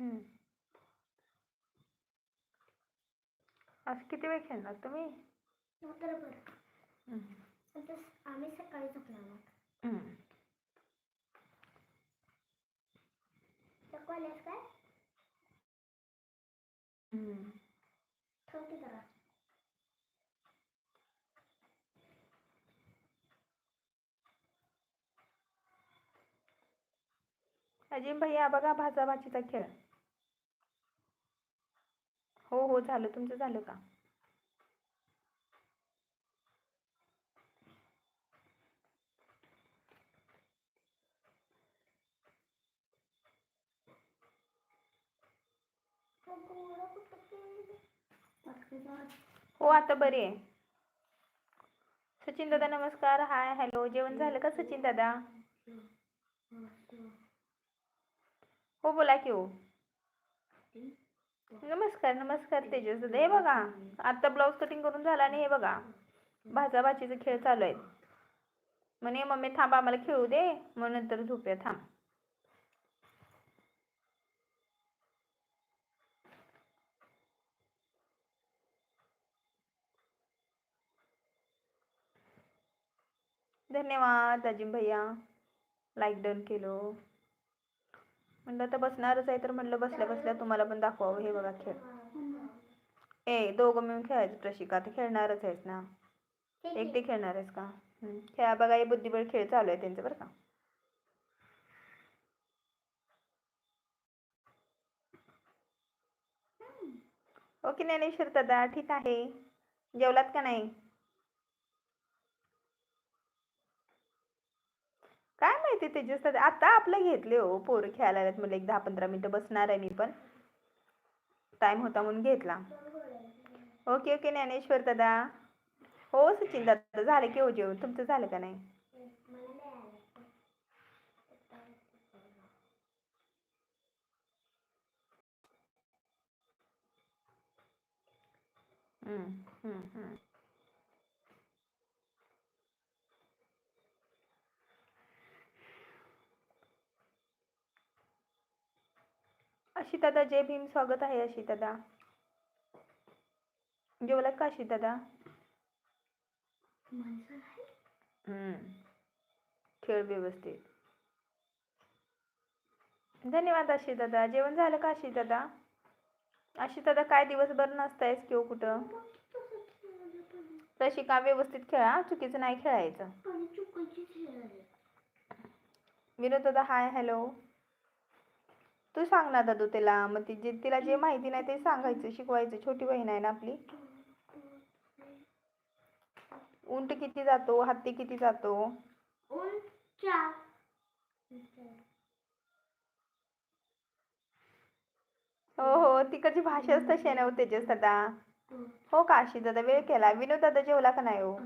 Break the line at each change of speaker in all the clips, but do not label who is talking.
हम्म. असं किती वेळ खेळणार तुम्ही?
आम्ही सकाळी कॉलेज काय?
हम्म.
ठेवते जरा.
अजिम भैया बघा भाजा भाजीचा खेळ? हो हो झालं. तुमचं झालं का? हो आता बरी आहे. सचिन दादा नमस्कार. Hi hello. जेवण झालं का सचिन दादा? हो बोला की हो. नमस्कार नमस्कार तेजस दादा हे बघा. आता ब्लाऊज कटिंग करून झाला आणि हे बघा. भाजा भाजीचे खेळ चालू आहेत. म्हणे मम्मी थांब आम्हाला खेळू दे. मग नंतर झोपूया थांब. धन्यवाद अजिम भैया लाईक डन केलं. म्हणलं आता बसणारच आहे तर म्हणलं बसल्या बसल्या तुम्हाला पण दाखवावं. हे बघा खेळ. ए दोघं मिळून खेळायचं प्रशिका. आता खेळणारच आहेस ना? एकटे खेळणार आहेस का. खेळा बघा हे बुद्धिबळ खेळ चालू आहे त्यांचं बरं का. ओके ज्ञानेश्वर दादा ठीक आहे. जेवलात का नाही काय माहिती तेजस दादा आता आपलं घेतले हो पोरं खेळायला लागलेत म्हणलं एक दहा पंधरा मिनिटं बसणार आहे मी पण. टाइम होता म्हणून घेतला. ओके ओके ज्ञानेश्वर दादा. हो सचिन दादा झालं की हो जेवण. तुमचं झालं का नाही? हम्म, हम्म, हम्म. अशी दादा जय भीम स्वागत आहे अशी दादा जेवलात का अशी दादा हम्म. खेळ व्यवस्थित. धन्यवाद आशी दादा जेवण झालं का आशी दादा काय दिवसभर नसतायस किंवा कुठं? तशी का व्यवस्थित खेळा चुकीचं नाही खेळायचं. विनोद दादा हाय हॅलो तू सांग ना दादू तिला मग ती जे तिला जे माहिती नाही ते सांगायचं शिकवायचं. छोटी बहीण आहे ना आपली. उंट किती जातो? हत्ती किती जातो? हो हो. तिकडची भाषाच तशी आहे ना हो तेजस दादा. हो का दादा? वेळ केला. विनोद दादा जेवला का नाही हो?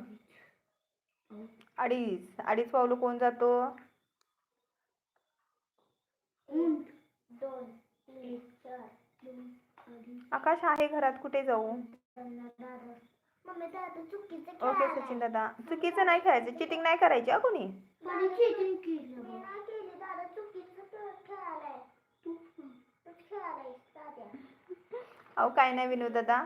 अडीच. अडीच पावलं कोण जातो?
दोन तीन चार दोन अडीच
आकाश आहे घरात कुठे जाऊ? ओके सचिन दादा. चुकीचं नाही खेळायचं. चिटिंग नाही करायची हा कोणी? अहो काय नाही विनोद दादा.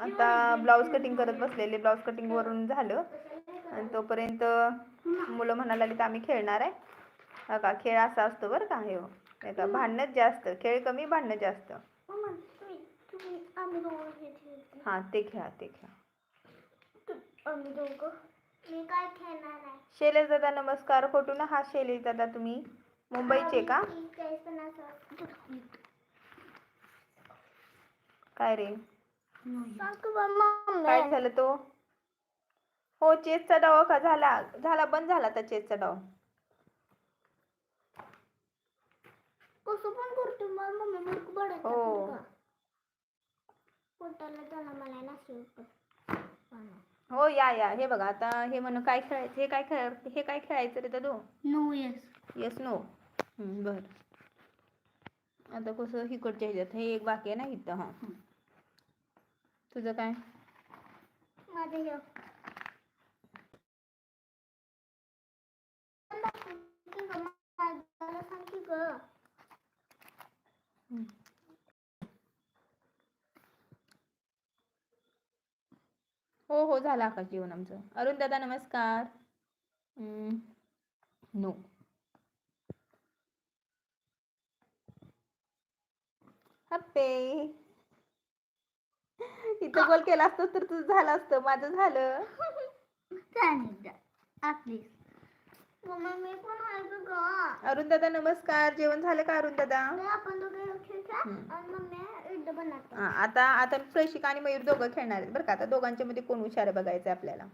आता ब्लाऊज कटिंग करत बसलेले. ब्लाऊज कटिंग वरून झालं. आणि तोपर्यंत मुलं म्हणायला लागली तर आम्ही खेळणार आहे. का? खेळ असा असतो बरं का हे हो. नाही का? भांडणंच जास्त. खेळ कमी भांडणं जास्त.
हे
ते खेळा ते खेळा. शैलेश दादा नमस्कार. कुठून हा शैलेश दादा तुम्ही? मुंबईचे का? काय रे? काय झालं तो? हो चेसचा डाव का? झाला झाला बंद झाला आता चेसचा डाव.
कसं पण करतो. मला मम्मी मूर्ख बडत
हो.
पोटाला त्याला मला नसेल
हो या या. हे बघा आता हे म्हण काय खेळायचं हे काय खेळ हे काय खेळायचं रे दादू
नो येस
येस नो बर. आता कसं हिकडच्या ह्याच्यात हे एक बाकी आहे ना इथं हां. तुझं काय?
माझं हे. मला ग
हो हो झाला का जेवण आमचं. अरुण दादा नमस्कार. नो. हप्पे. इथं गोल केला असतो तर तुझं झालं असतं. माझं झालं.
आपली. मी पण आहे गं. गं.
अरुण दादा नमस्कार. जेवण झालं का अरुण दादा?
तर आपण दोघे खेळूया
हम्म.
आणि मम्मी इडं बनवते.
हा, आता आता प्रशिका आणि मयूर दोघं खेळणार आहेत बरं का. आता दोघांच्या मध्ये कोण हुशार आहे बघायचं आपल्याला.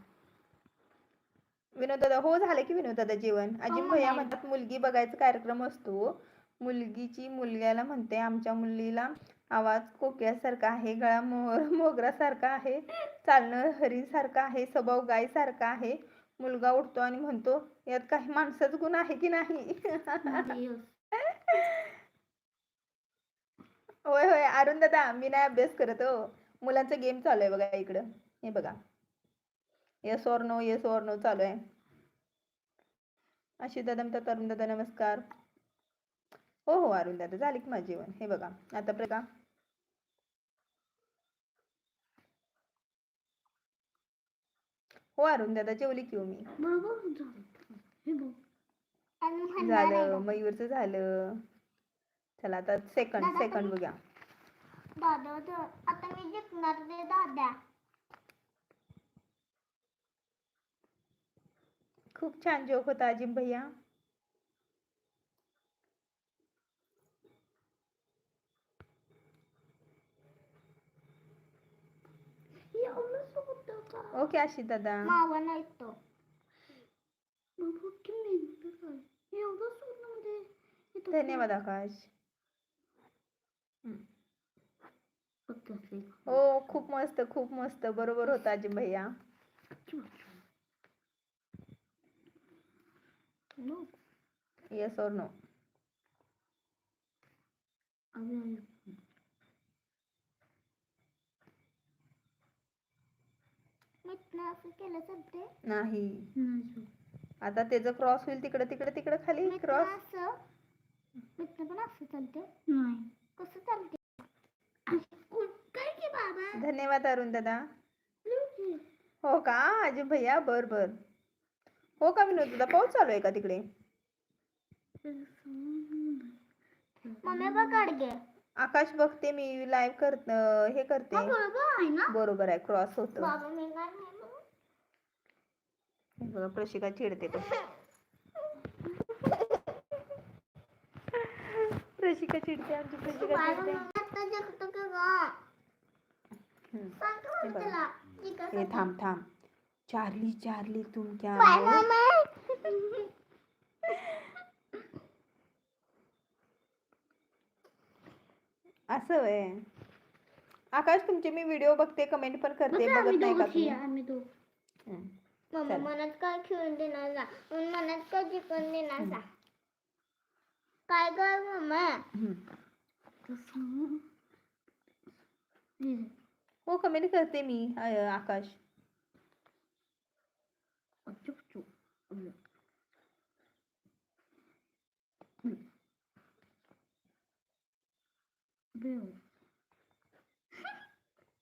विनोद दादा हो झालं की विनोद दादा जेवण. अजिम भैया म्हणतात मुलगी बघायचा कार्यक्रम असतो. मुलगीची मुलग्याला म्हणते आमच्या मुलीला आवाज कोकिळासारखा आहे गळा मोर मोगरासारखा आहे चालणं हरीसारखं आहे स्वभाव गायसारखा आहे. मुलगा उठतो आणि म्हणतो यात काही माणसाचं गुण आहे की नाही? होय होय. अरुण दादा मी नाही अभ्यास करत हो. मुलांचा गेम चालू आहे बघा इकडं. हे बघा. Yes or no yes or no चालू आहे. अशी दादा म्हणतात अरुण दादा नमस्कार. हो हो अरुण दादा झाले की माझं जेवण. हे बघा. आता प्रका हो अरुण दादा जेवली की हो मी.
झालं
मयूरचं झालं. चला आता सेकंड सेकंड बघा
दादा आता मी जिंकणार ते दादा.
खूप छान जोक होता अजिम भैया. ओके आशिष दादा.
मावा नाही तो बाबा किती मिनिटं झाली. एवढं सोनं म्हणजे इथं
धन्यवाद आकाश. हो खूप मस्त खूप मस्त. बरोबर होता अजिम भैया.
नो
येस और नो नाही. आता त्याचं क्रॉस होईल तिकडे तिकडे तिकडे खाली क्रॉस
असं मित्र पण असं चालते नाही. कसं चालते काय की बाबा?
धन्यवाद अरुण दादा. हो का? अजिम भैया बर बर. हो का विनोद दादा? पाऊस चालू आहे का तिकडे?
मम्मी
आकाश बघते मी लाईव्ह कर अं, हे करते.
बरोबर आहे ना?
बरोबर आहे क्रॉस होतं.
बाबा मी काय.
हे बघा प्रशिका चिडते कशी प्रशिका चिडते आमची प्रशिका
बाबा
चिडते
मी आता जगतो का गं?
हम्म.
सांग का
हे
मला
बघा.
त्याला? ती कसं
हे थांब थांब चार्ली चार्ली तुम क्या
बाय
हो?
मम्मी.
असं आहे आकाश तुमचे मी व्हिडिओ बघते कमेंट पण करते
बघा, आम्ही
बघत नाही का
दोघं
तुम्ही
खेळू, आम्ही दोघं.
हम्म.
मम्मा. मनात काय खेळून देणार जा मग मनात काय जिंकून देणार जा काय कर मम्मा.
हो कमेंट करते मी अं, आकाश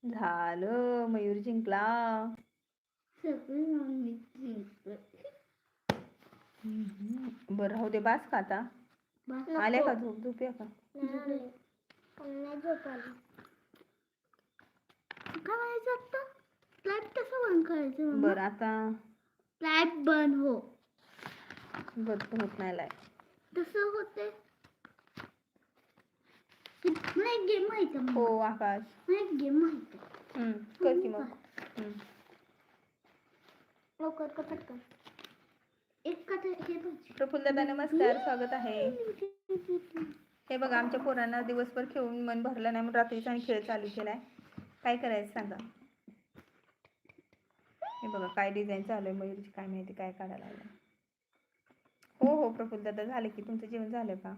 झालं मयूर जिंकला. बरं राहू दे बास का आता? आल्या का झोप झोपूया का?
नाही झोप आली. बंद करायचं
बरं आता?
लाइट बंद हो.
बरं होत नाही लाय
तसं होते एक गेम माहिती
हो आकाश.
एक गेम माहिती
कर की मग. हम्म.
लवकर का पटकन. एक का ते हे बघ.
प्रफुल्ल दादा नमस्कार स्वागत आहे. हे बघा आमच्या पोरांना दिवसभर खेळून मन भरलं नाही म्हणून रात्रीचा आणि खेळ चालू केलाय. काय करायचं सांगा? हे बघा काय डिझाईन चालू आहे मयूरची काय माहिती काय काढायला लागलं हो हो प्रफुल्ल दादा झालं की तुमचं जेवण झालं का?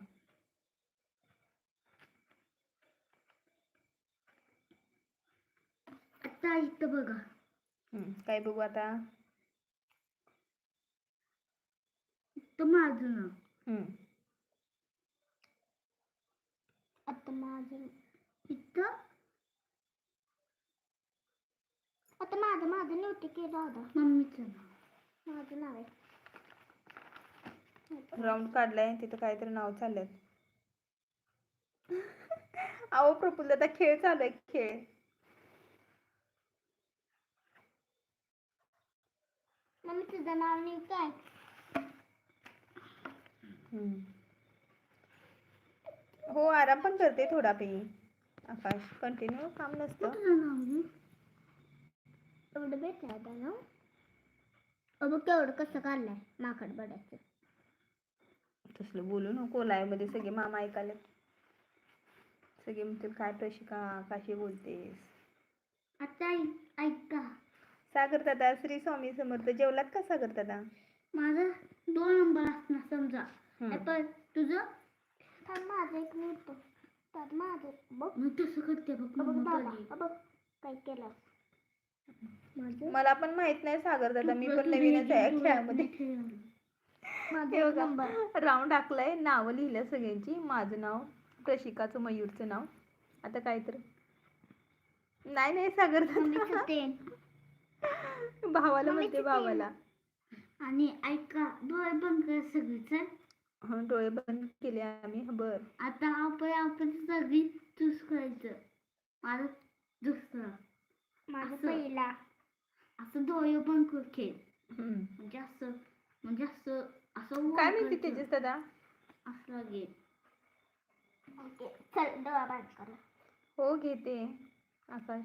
आता इथं बघा.
हम्म, काय बघू आता
इथं माझं आता माझं इथं? आता माझं माझं नव्हते की दादा मम्मीचं नाव. माझं नाव आहे.
राऊंड काढलाय तिथं काहीतरी नाव चाललंय. अहो प्रफुल्ल आता खेळ चालू आहे खेळ.
मम्मी तुझं नाव नाही काय
हम्म. हो आराम पण करते थोडा पे आकाश कंटिन्यू काम नसतं.
एवढं भेटलं आता ना? अबो केवढं कसं काढलंय माकड बडाचं
तसलं बोलू नको live मध्ये सगळे मामा ऐकायला सगळे म्हणतील काय प्रशिका काशी बोलतेस?
आता ऐक ऐका
सागर दादा श्री स्वामी समर्थ जेवलात का सागर दादा?
माझं दोन नंबर असणार समजा. पण तुझं? माझं एक मिनिट. तर माझं. बघ. तसं करते बघ बघ काय केलं. माझं?
मला पण माहीत नाही सागर दादा मी पण नवीनच आहे या खेळामध्ये
माझं
हे
एक
बघा
नंबर
राऊंड टाकलाय नावं लिहिल्या सगळ्यांची. माझं नाव प्रशिकाचं मयूरचं नाव. आता काय तर. नाही नाही सागर
मम्मीचं
दादा भावाला म्हणते. भावाला.
आणि ऐका डोळे बंद कर सगळी चल.
डोळे बंद केले आम्ही. बर.
आता आपण आपण सगळी चूज करायचं. माझं दुसरं. माझं
असं.
पहिला. असं डोळे बंद कर खेळ.
हम्म.
म्हणजे असं म्हणजे असं असं
काय माहिती
करायचं.
तेजस दादा?
असं घे चल डोळा बंद कर.
हो घेते. आकाश.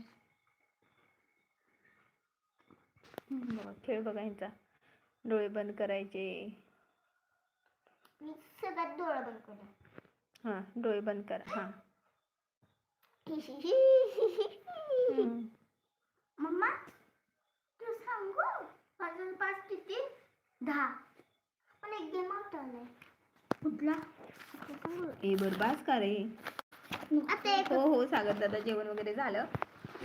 हम्म, बघा, खेळ बघा यांचा डोळे बंद करायचे.
मी सगळ्यात डोळा बंद कर
हा डोळे बंद करा हा. हम्म.
मम्मा तू सांगू? माझं पाच किती? दहा. पण एक गेम आठवलाय कुठला.
ए बरबास का रे?
आता एक
हो हो सागर दादा जेवण वगैरे झालं.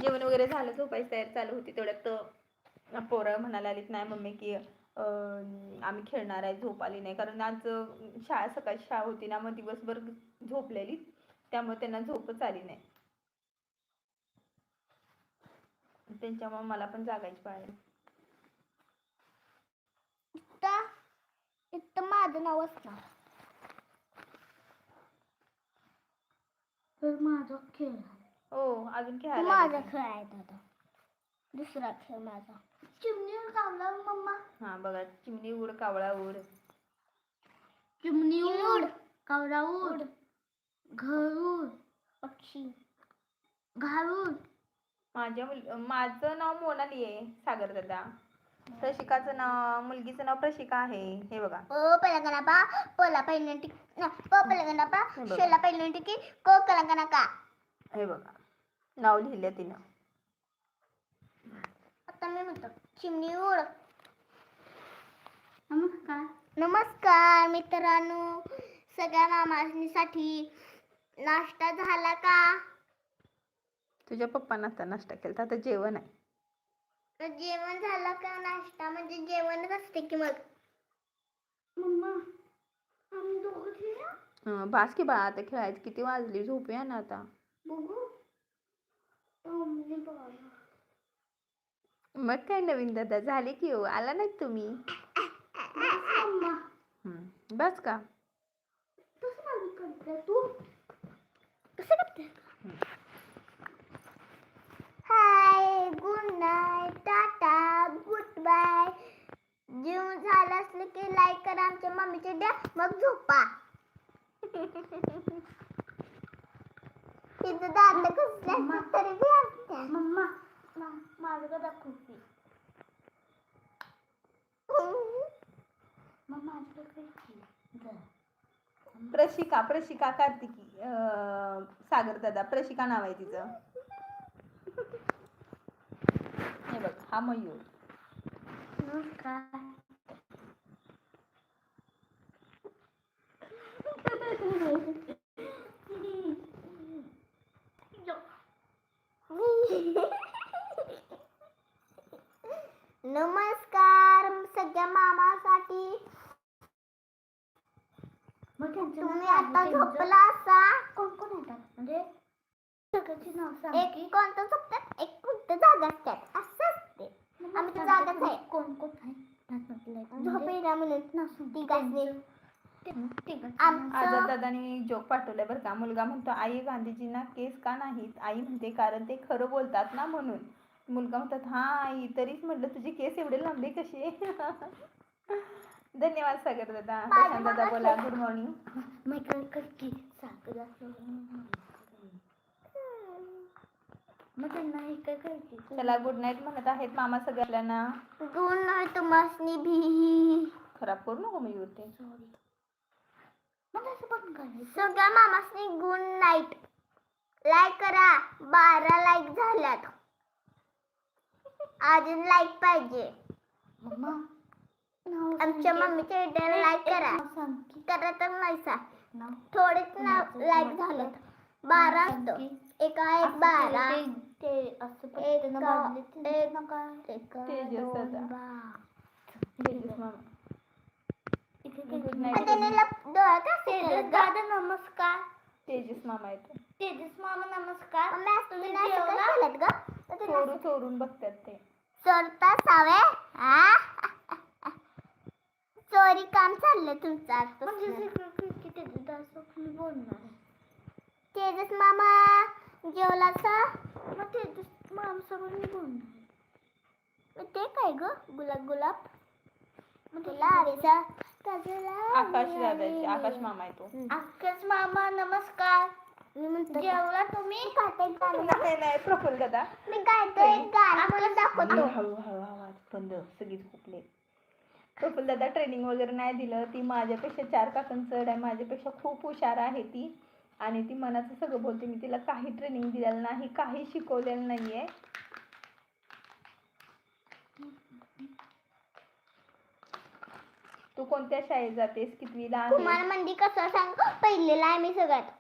जेवण वगैरे झालं झोपायची तयारी चालू होती तेवढ्यात अं, पोरं म्हणायला आलीत नाही मम्मी की आम्ही खेळणार आहे झोप आली नाही. कारण आज शाळा सकाळची शाळा होती ना मग दिवसभर झोपलेली. त्यामुळे त्यांना झोपच आली नाही. त्यांच्यामुळे मला पण जागायची
इथं माझं नाव असणार. तर माझा खेळ
हो अजून खेळायला
माझा खेळ आहे दादा. दुसरा खेळ माझा. चिमणी कावला मम्मा.
हा बघा चिमणी उड कावळा उड
चिमणी उड कावळा उड घर उड पक्षी घालून
माझ्या मुल माझं नाव मोनाली आहे सागर दादा. प्रशिकाचं नाव मुलगीचं नाव प्रशिका आहे हे बघा.
ओ पहिला बा पोला पहिल्या टिक प
हे बघा.
शेला पहिल्या टिकी को कला का
हे बघा नाव लिहिलं तिनं.
आता मी म्हणतो. चिमणी उड नमस्कार. नमस्कार मित्रांनो सगळ्या मामासाठी नाश्ता झाला का?
तुझ्या पप्पांना आता नाश्ता केला आता जेवण आहे.
तर जेवण झालं का नाश्ता? म्हणजे जेवणच असते की मग? मम्मा आम्ही दोघं
हं, बास की बाळा आता खेळायचं किती वाजली झोपूया ना आता.
बघू. मम्मी बघा
मग काय नवीन दादा? झाले की हो? आला नाही तुम्ही? हं, बस का?
तू कसं करते hi good night tata good bye. जेवण झालं असलं की लाईक करा आमच्या मम्मीचे द्या मग झोपा. तिथं दात कसल्या तरी बी असते मम्मा. माझं का? दाखवू मम्मा
प्रशिका प्रशिका कार्तिकी अं, सागर दादा प्रशिका नाव आहे तिचं. हे बघ हा मयूर.
नमस्कार नमस्कार सगळ्या मामासाठी. तुम्ही आता झोपला असा? कोण कोण येतात म्हणजे एक कोणतं झोपतात एक कोणतं जागा असतात. असं असते. झोपेला म्हणून तिघांनी.
आजत
आमचं
दादानी जोक पाठवलाय बरं का. मुलगा म्हणतो आई गांधीजींना केस का नाहीत? आई म्हणते कारण ते खरं बोलतात ना म्हणून. मुलगा म्हणतात हा आई तरीच म्हटलं तुझे केस एवढे लांबे कसे धन्यवाद सागर दादा. प्रशांत दादा बोला गुड मॉर्निंग
हे
चला गुड नाईट म्हणत आहेत मामा सगळ्यांना.
गुड नाईट तुम्हाला भी.
खराब करू नको मी होते
सगळ्या मामासनी गुड नाईट लाईक करा. बारा लाईक झाल्यात. अजून लाईक पाहिजे आमच्या मम्मीच्या व्हिडिओला लाईक करा. करा तर नाही सा थोडेच लाईक झालेत बारा असतो. एका एक बारा. ते असं एक एक
तेजस
दोन
दादा.
बा-
तेजस मामा. गुड
आणि
नाईट
त्याने लप- डोळा का असे केलेत ग? नमस्कार.
तेजस मामा येतो.
तेजस मामा नमस्कार. तुम्ही असं का केलेत ग? तर तुम्ही
चोरू चोरून बघतात ते.
चोरता सावे? चोरी काम चाललंय तुमचं आजपासून. तेजस मामा जेवलासा मग तेजस मामा सोबत मी बोलणार ते काय ग? गुलाब गुलाब? तुला आवीचा
आकाश दादाचे आकाश मामा
आकाश मामा नमस्कार. जेवला तुम्ही?
नाही नाही प्रफुल्ल दादा.
मी गायतो एक गाणं म्हणून दाखवतो.
हळू हळू आवाज बंद सगळीच झोपले प्रफुल्ल दादा ट्रेनिंग वगैरे नाही दिलं. ती माझ्यापेक्षा चार काकण चढ आहे. माझ्यापेक्षा खूप हुशार आहे ती. आणि ती मनाचं सगळं बोलते. मी तिला काही ट्रेनिंग दिलेलं नाही काही शिकवलेलं नाहीये. तू कोणत्या शाळेत जातेस? कितवीला आहे
कुमार मंदी कसं सांग? पहिलेला आहे मी सगळ्यात.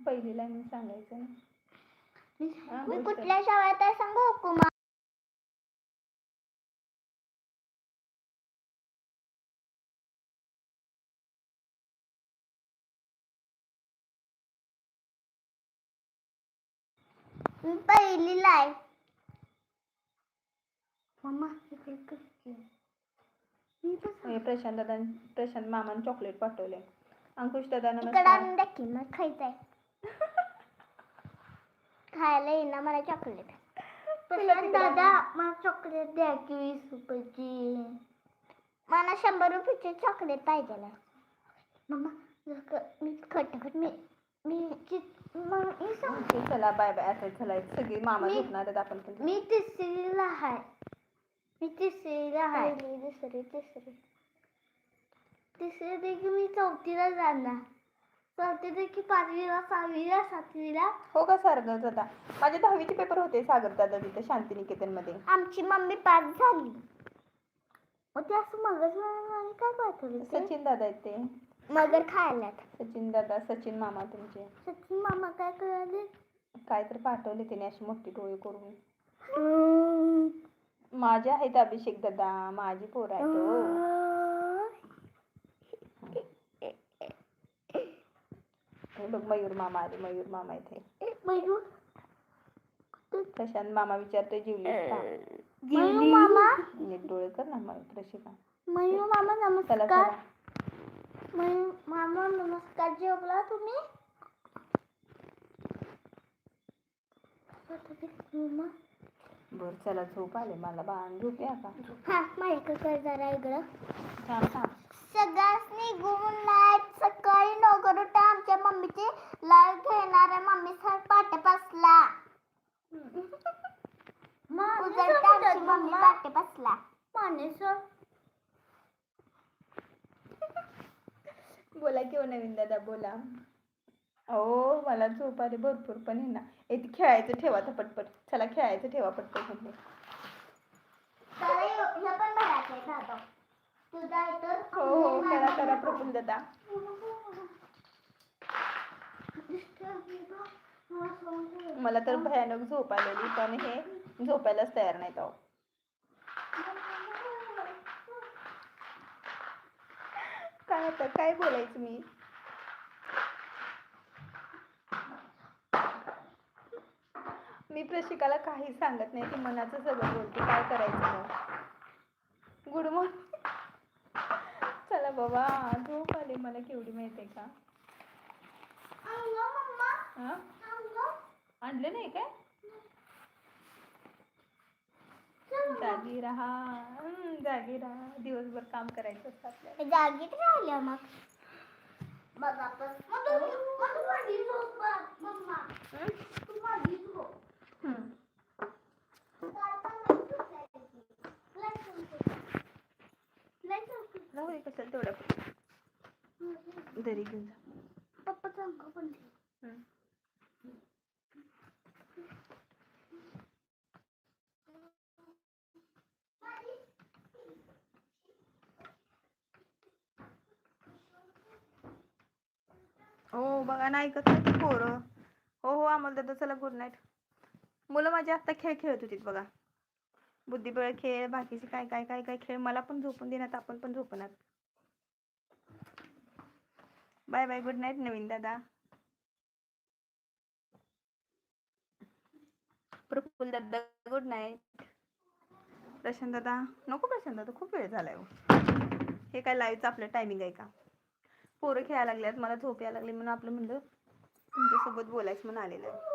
पहिलीला मी सांगायचं ना
मी. कुठल्या शाळेत आहे सांगू कुमार मी पहिलीला आहे. मम्मा. मी
प्रशांत दादा प्रशांत मामाने चॉकलेट पाठवले अंकुश दादा नमस्कार
खायचंय. खायला येईना मला चॉकलेट
तिकडे
दादा मला चॉकलेट द्या की वीस रुपयाची मला शंभर रुपयाची चॉकलेट पाहिजे मम्मा मी मी मी चित- मग मी सांग
ओके, चला बाय बाय चला सगळी मामा
मी-
झोपणार आहेत आपण पण
मी तिसरीला आहे मी तिसरीला आहे दुसरी तिसरी. तिसरी देखील मी चौथीला जाणार. चौथी देखील पाचवीला सहावीला सातवीला.
हो का सारखं दादा? माझे दहावीचे पेपर होते सागर दादा तिथे शांतिनिकेतनमध्ये
आमची मम्मी पास झाली. मग ते असं मगज आणि काय पाठवलं?
सचिन दादा आहेत ते.
मगर खायला
सचिन दादा सचिन मामा तुमचे.
सचिन मामा काय करायले?
काय तर पाठवले त्याने अशी मोठी डोळे करून. माझे आहेत अभिषेक दादा माझी पोर आहेत हो. हे बघ मयूर मामा आले मयूर मामा इथे.
मयूर.
प्रशांत मामा विचारतोय जिवलीस का?
मयूर मामा.
नीट डोळे कर ना मग प्रशिका
मयूर मामा
चला
नमस्कार.
चला
मयूर मामा नमस्कार. जेवला तुम्ही? मामा
बर चला झोप आले. मला बाण झोप या का?
हा माझ्याकडे कर जरा इकडं.
थांब थांब.
सगळ्यांनी गुड नाईट सकाळी लवकर उठा आमच्या मम्मीची लाईव्ह घेणार आहे. मम्मी सर पाटे बसला. उजळता आमची मम्मी पाटे बसला. माने सर.
बोला किंवा नवीन दादा बोला. हो मला झोप आली. भरपूर पण आहे ना. ती खेळायचं ठेवा आता पटपट. चला खेळायचं ठेवा पटपट म्हणते
त्याला हे हे पण भरायचं आहे दादा तुझा आहे तर
हो हो करा करा प्रफुल्ल दादा मला तर भयानक झोप आलेली पण हे झोपायलाच तयार नाहीत अहो. काय आता काय बोलायचं मी? मी प्रशिकाला काही सांगत नाही ती मनाचं सगळं बोलते. काय करायचं गुड मॉर्निंग. बाबा झोप आली मला केवढी माहिती का? हा? आणलं नाही काय? जागी राहा हम्म, जागी राहा दिवसभर काम करायचं असतं आपल्याला.
जागीच राहिल्या मग. मग बघ, मम्मा.
जाऊ दे कशाला तेवढ्या दरी घेऊन जा.
पप्पा पण.
हो बघा नाही ऐकत नाही पोरं. हो हो आम्हाला दादा चला गुड नाईट मुलं माझी आत्ता खेळ खेळत होती बघा. बुद्धिबळ खेळ बाकीचे काय काय काय काय खेळ मला पण झोपून देण्यात आपण पण झोपणार. बाय बाय गुड नाईट नवीन दादा. प्रफुल्ल दादा गुड नाईट प्रशांत दादा नको प्रशांत दादा खूप वेळ झालाय हो. हे काय लाईव्हचं आपलं टायमिंग आहे का? पोरं खेळायला लागल्यात मला झोप यायला लागली म्हणून आपलं म्हणलं तुमच्यासोबत बोलायचं म्हणून आलेलं आहे.